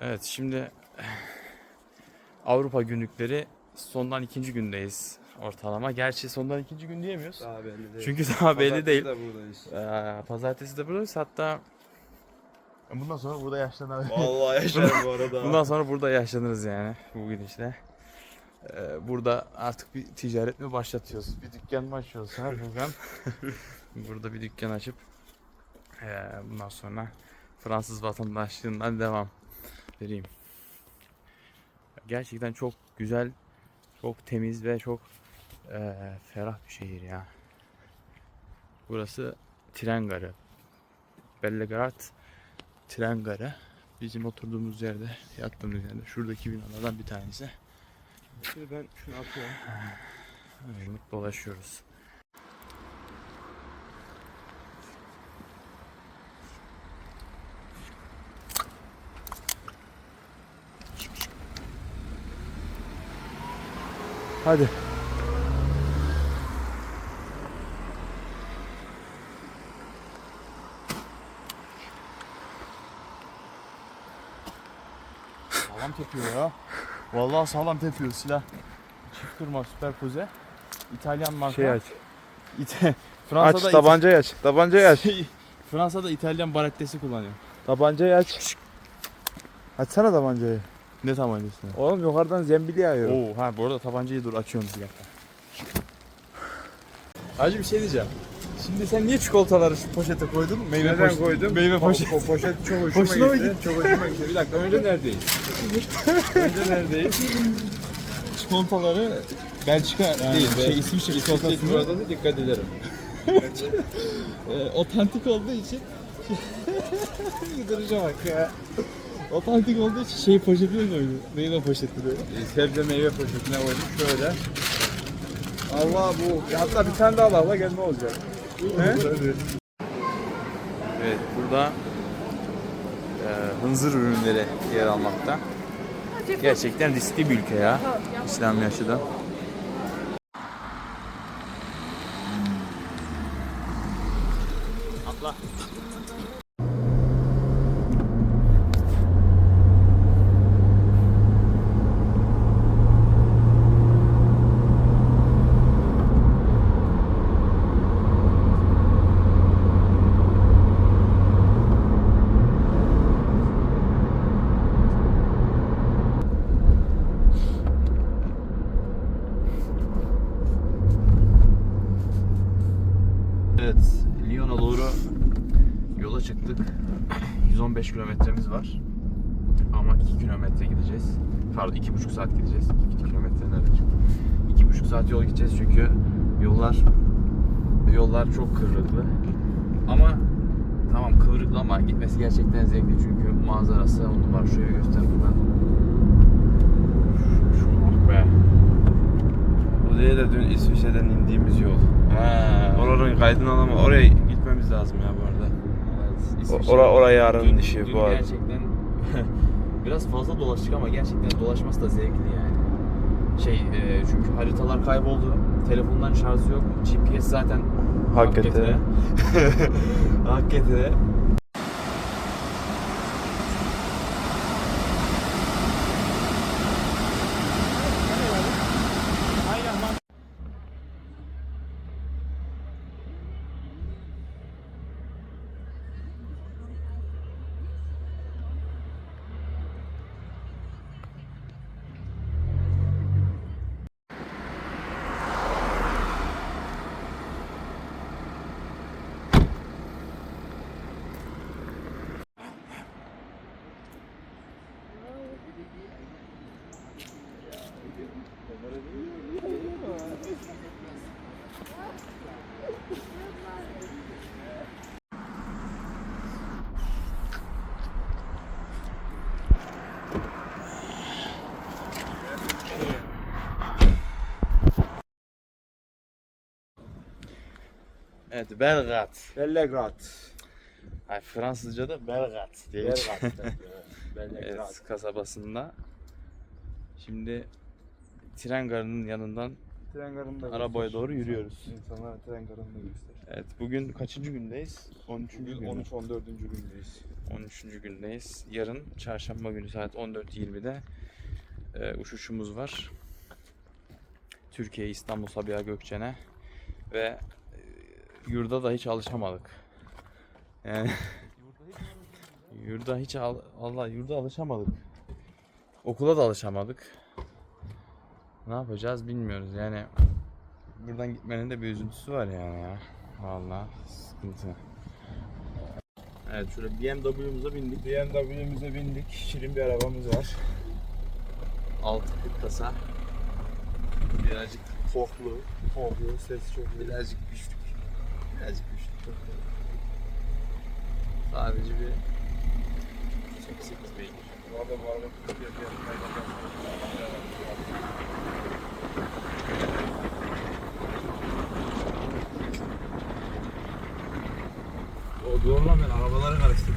Evet şimdi Avrupa günlükleri sondan ikinci gündeyiz ortalama. Gerçi sondan ikinci gün diyemiyoruz. Daha belli değil. Çünkü daha belli değil. Pazartesi de buradayız. Ee, pazartesi de buradayız hatta bundan sonra burada yaşlanabiliriz. Vallahi yaşarım bu arada. Bundan sonra burada yaşlanırız yani bugün işte. Ee, burada artık bir ticaret mi başlatıyoruz? Bir dükkan mı açıyoruz ha burada bir dükkan açıp ee, bundan sonra Fransız vatandaşlığından devam vereyim. Gerçekten çok güzel, çok temiz ve çok ee, ferah bir şehir ya. Burası tren garı. Bellegrad tren garı. Bizim oturduğumuz yerde, yattığımız yerde şuradaki binalardan bir tanesi. Şimdi ben şunu atıyorum. Öyle dolaşıyoruz. Hadi. Sağlam tepiyor ya. Vallahi sağlam tepiyor silah. Çift kırma süperpoze. İtalyan marka. Şey aç. Aç Fransa'da tabancayı aç. Tabancayı aç. İta- Fransa'da İtalyan barettesi kullanıyor. Tabancayı aç. Açsana tabancayı. Ne tabancası? Oğlum yukarıdan zembil yağıyor. Oo ha bu arada tabancayı dur açıyorum bir dakika. Hacı bir şey diyeceğim. Şimdi sen niye çikolataları şu poşete koydun? Meyve Neden poşeti- koydum? Meyve poşeti. Po- poşet çok hoşuma, Hoşuna mı gitti. Çok hoşuma gitti. Bir dakika önce neredeyiz? önce neredeyiz? Çikolataları Belçika değil, şey İsviçre çikolatası Burada da dikkat ederim. e, otantik olduğu için Duruşa bak ya. Otantik olduğu için şey poşetine koydu. Meyve poşeti böyle. Ee, Sebze meyve poşetine koydum şöyle. Allah bu. Ya hatta bir tane daha al gel ne olacak? Evet burada e, hınzır ürünleri yer almakta. Gerçekten riskli bir ülke ya. İslami açıdan. Atla. Kilometremiz var. Ama 2 kilometre gideceğiz. Pardon 2,5 saat gideceğiz. 2 kilometre nereden çıktı? 2,5 saat yol gideceğiz çünkü yollar yollar çok kıvrıklı. Ama tamam kıvrıklı ama gitmesi gerçekten zevkli çünkü manzarası on numara şöyle göster buradan. Şu- Şuna bak be. Bu değil de dün İsviçre'den indiğimiz yol. Ha. Oranın kaydını alamam. Oraya gitmemiz lazım ya bu O- İsviçre- ora- oraya yarının Dün- işi dün bu arada. Gerçekten biraz fazla dolaştık ama gerçekten dolaşması da zevkli yani. Şey e, çünkü haritalar kayboldu. Telefondan şarjı yok. GPS zaten Hakikaten. Hakikaten. Evet Belgrad. Bellegrad. Ay, Fransızca da Belgrad diye. Bellegrad. Evet, kasabasında. Şimdi tren garının yanından tren garını da Arabaya doğru yürüyoruz. İnsanlara tren garını da göster. Evet bugün kaçıncı gündeyiz? 13. Bugün gün. 13-14. gündeyiz. 13. gündeyiz. Yarın çarşamba günü saat 14.20'de e, uçuşumuz var. Türkiye İstanbul Sabiha Gökçen'e ve yurda da hiç alışamadık. Yani yurda hiç al, Allah yurda alışamadık. Okula da alışamadık. Ne yapacağız bilmiyoruz yani. Buradan gitmenin de bir üzüntüsü var yani ya. Vallahi sıkıntı. Evet şöyle BMW'muza bindik. BMW'mize bindik. Şirin bir arabamız var. 6 kasa. Birazcık koklu. Korkuyor, ses çok. Birazcık güçlük. Birazcık da. Sadece bir 88 beygir. Bu arada bu araba Türkiye O doğru lan ben arabaları karıştırdım.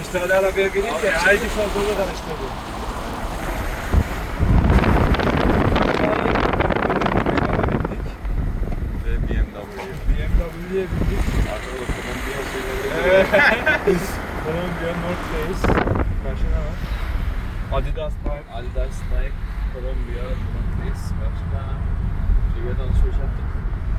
Üç tane arabaya binince aynı fazlalığı karıştırdı. Ve BMW. Bindik. Arkada Kolombiya şeyleri. Evet. Columbia North Face. Başka ne var? Adidas Nike. Adidas, Nike, Kolombiya, Montes, başka Riviera alışveriş yaptık.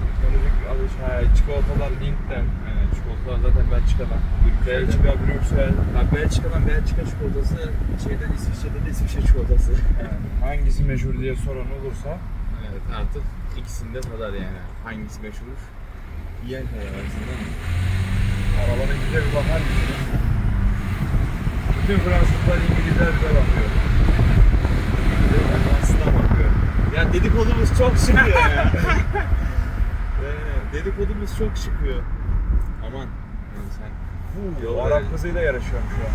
Teknolojik alış, ha, çikolatalar Link'ten. Aynen çikolatalar zaten Belçika'dan. Belçika, Brüksel. Ha, Belçika'dan Belçika çikolatası, şeyden İsviçre'den de İsviçre çikolatası. Yani hangisi meşhur diye soran olursa evet artık ikisinde kadar yani. Hangisi meşhur? Yiyen kadar aslında. arabanın güzel bir bakar mısınız? Bütün Fransızlar, İngilizler bize bakıyor. Aslına bakıyorum. Ya dedikodumuz çok çıkıyor ya. Yani dedikodumuz çok çıkıyor. Aman. Yani sen Bu Yol Arap kızıyla yarışıyorum şu an.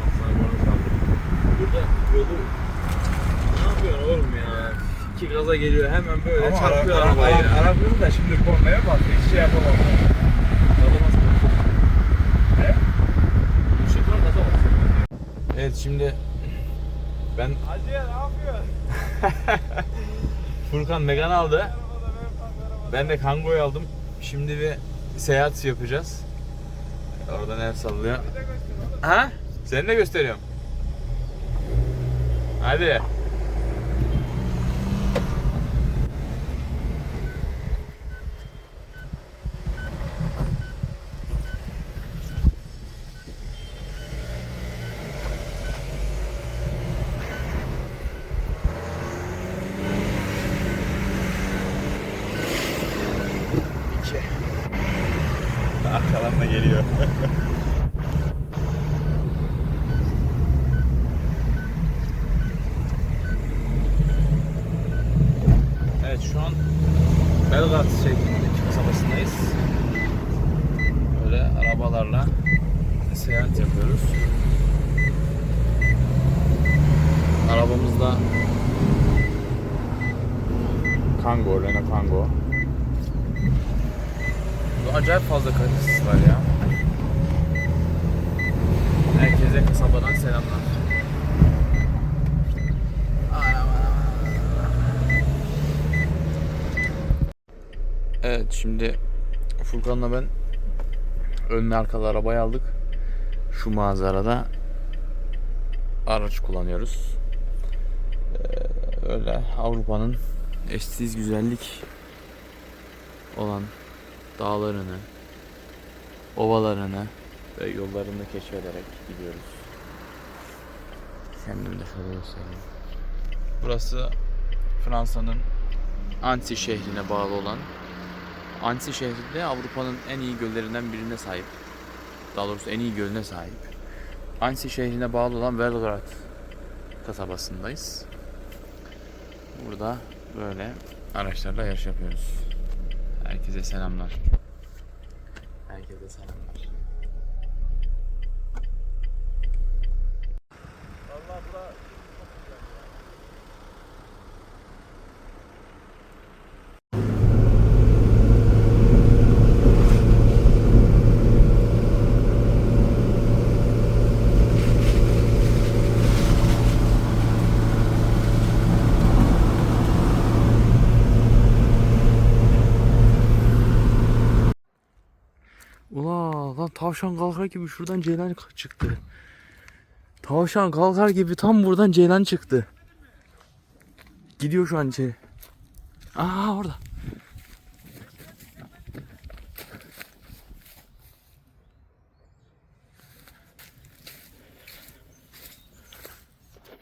Baksana bana kaldı. Burada yolu ne yapıyorsun oğlum ya? İki gaza geliyor hemen böyle Ama çarpıyor Arap, arabayı. Arap, Arap kızı da şimdi kornaya bak, hiç şey yapamam. Alamaz mı? Ne? Işıklar gaza bak. Evet şimdi ben Hacı ne yapıyorsun? Furkan Megan aldı. Ben de Kango'yu aldım. Şimdi bir seyahat yapacağız. Oradan el sallıyor. Ha? Seni de gösteriyorum. Hadi. İki. Arkadan da geliyor. evet şu an Belgrad şehrindeki kasabasındayız. Böyle arabalarla seyahat yapıyoruz. Arabamızda Kango, Renault Kango. Burada acayip fazla kalitesiz var ya. Herkese kasabadan selamlar. Evet şimdi Furkan'la ben önlü arkalı arabayı aldık. Şu manzarada araç kullanıyoruz. Ee, öyle Avrupa'nın eşsiz güzellik olan dağlarını, ovalarını ve yollarını keşfederek gidiyoruz. Kendim de şöyle göstereyim. Burası Fransa'nın Annecy şehrine bağlı olan Annecy şehri de Avrupa'nın en iyi göllerinden birine sahip. Daha doğrusu en iyi gölüne sahip. Annecy şehrine bağlı olan Belgrad kasabasındayız. Burada böyle araçlarla yarış yapıyoruz. Herkese selamlar. Herkese selamlar. Vallahi bura tavşan kalkar gibi şuradan ceylan çıktı. Tavşan kalkar gibi tam buradan ceylan çıktı. Gidiyor şu an içeri. Aa orada.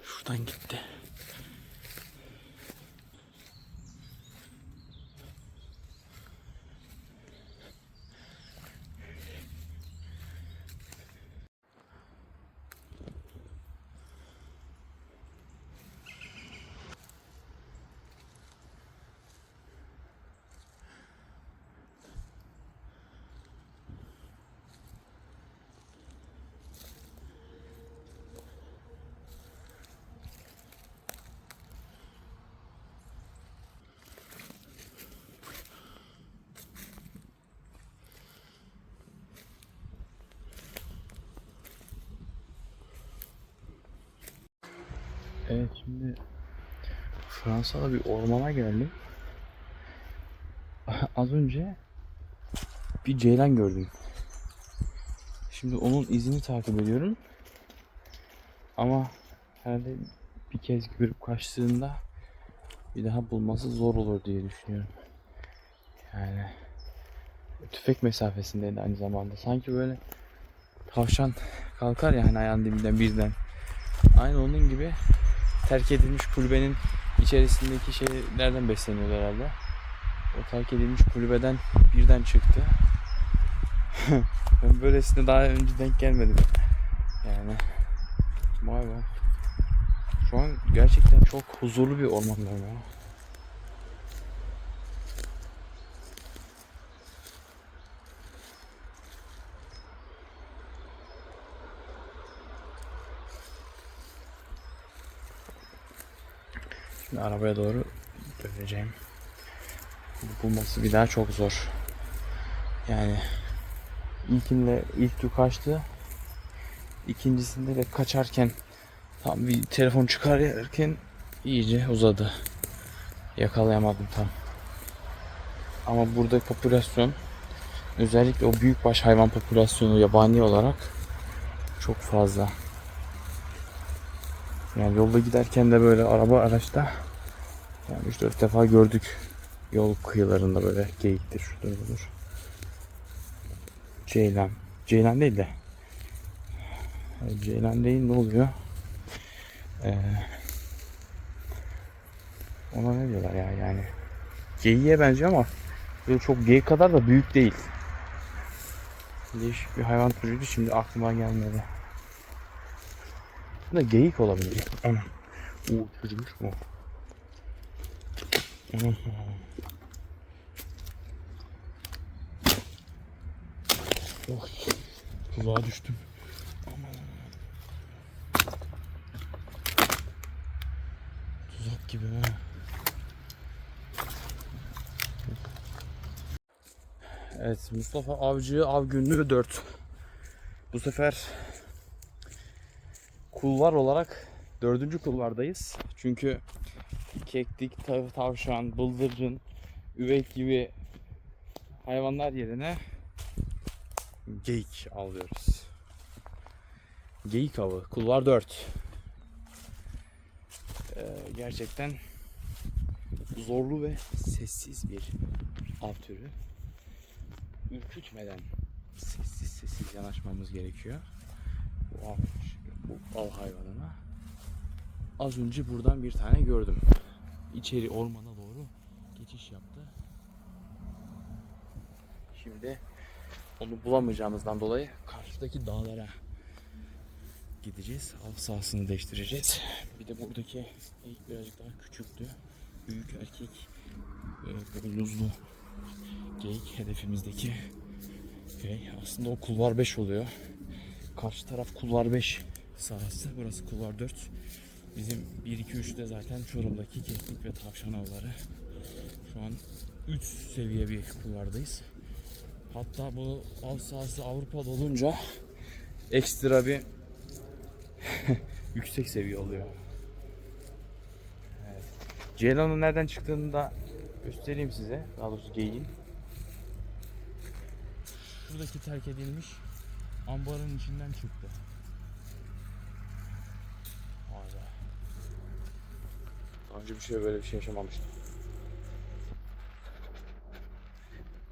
Şuradan gitti. Evet şimdi Fransa'da bir ormana geldim. Az önce bir ceylan gördüm. Şimdi onun izini takip ediyorum. Ama herhalde bir kez görüp kaçtığında bir daha bulması zor olur diye düşünüyorum. Yani tüfek mesafesindeydi aynı zamanda. Sanki böyle tavşan kalkar ya hani ayağın dibinden birden. Aynı onun gibi terk edilmiş kulübenin içerisindeki şeylerden besleniyordu herhalde. O terk edilmiş kulübeden birden çıktı. ben böylesine daha önce denk gelmedim. Yani vay be. Şu an gerçekten çok huzurlu bir ormandayım ya. Şimdi arabaya doğru döneceğim. Bulması bir daha çok zor. Yani ilkinde ilk gün kaçtı. İkincisinde de kaçarken tam bir telefon çıkarırken iyice uzadı. Yakalayamadım tam. Ama burada popülasyon özellikle o büyükbaş hayvan popülasyonu yabani olarak çok fazla. Yani yolda giderken de böyle araba araçta yani 3-4 defa gördük yol kıyılarında böyle geyiktir şudur budur. Ceylan. Ceylan değil de Ceylan değil ne oluyor? Ee, ona ne diyorlar ya yani geyiğe benziyor ama böyle çok geyik kadar da büyük değil. Değişik bir hayvan türüydü şimdi aklıma gelmedi. Bu da geyik olabilir. Ana. Oo çürümüş? Ana. Oh. Tuzağa düştüm. Aman. Tuzak gibi ha. Evet Mustafa Avcı Av Günlüğü 4. Bu sefer kulvar olarak dördüncü kulvardayız. Çünkü keklik, tav- tavşan, bıldırcın, üvey gibi hayvanlar yerine geyik alıyoruz. Geyik avı. Kulvar 4. Ee, gerçekten zorlu ve sessiz bir av türü. Ürkütmeden sessiz sessiz yanaşmamız gerekiyor. Bu av, bu av hayvanına. Az önce buradan bir tane gördüm. İçeri ormana doğru geçiş yaptı. Şimdi onu bulamayacağımızdan dolayı karşıdaki dağlara gideceğiz. Av sahasını değiştireceğiz. Bir de buradaki ilk birazcık daha küçüktü. Büyük erkek e, boynuzlu geyik hedefimizdeki gey. Aslında o kulvar 5 oluyor. Karşı taraf kulvar 5 sahası. Burası kulvar 4. Bizim 1 2 3'te zaten Çorum'daki keklik ve tavşan avları. Şu an 3 seviye bir kulvardayız. Hatta bu av sahası Avrupa'da olunca ekstra bir yüksek seviye oluyor. Evet. Ceylan'ın nereden çıktığını da göstereyim size. Daha doğrusu geyiğin. Şuradaki terk edilmiş ambarın içinden çıktı. Vay be. Daha önce bir şey böyle bir şey yaşamamıştım.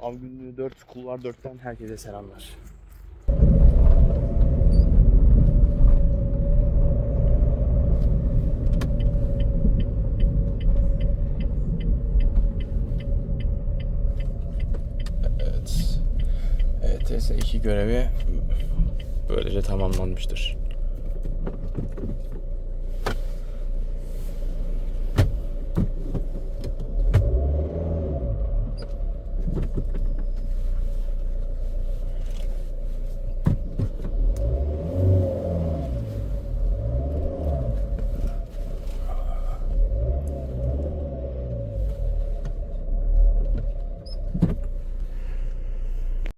Av günlüğü 4 kulvar 4'ten herkese selamlar. Evet. ETS 2 görevi böylece tamamlanmıştır.